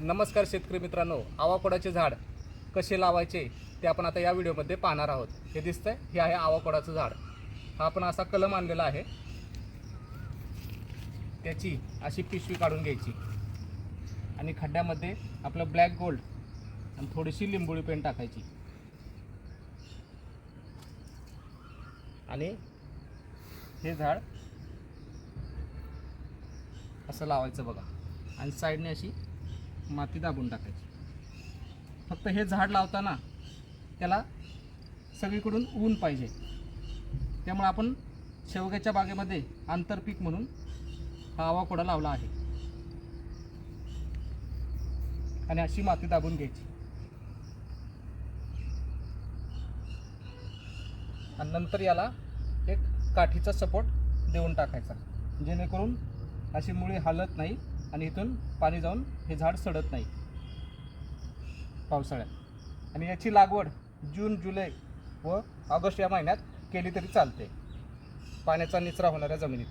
नमस्कार शेतकरी मित्रांनो आवाकोडाचे झाड कसे लावायचे ते आपण आता या व्हिडिओमध्ये पाहणार आहोत. हे दिसतंय हे आहे आवाकोडाचं झाड. हा आपण असा कलम आणलेला आहे. त्याची अशी पिशवी काढून घ्यायची. आणि खड्ड्यामध्ये आपलं ब्लॅक गोल्ड आणि थोडीशी लिंबोळी पेन टाकायची. आणि हे झाड असं लावायचं बघा. आणि साईडने अशी माती दाबून टाकायची. फक्त हे झाड लावताना त्याला सगळीकडून ऊन पाहिजे. त्यामुळे आपण शेवग्याच्या बागेमध्ये आंतरपीक म्हणून हा आवाकोडा लावला आहे. आणि अशी माती दाबून घ्यायची. आणि नंतर याला एक काठीचा सपोर्ट देऊन टाकायचा. जेणेकरून अशी मुळी हालत नाही. आणि इथून पाणी जाऊन हे झाड सडत नाही. पावसाळ्यात. आणि याची लागवड जून जुलै व ऑगस्ट या महिन्यात केली तरी चालते. पाण्याचा निचरा होणाऱ्या जमिनीत.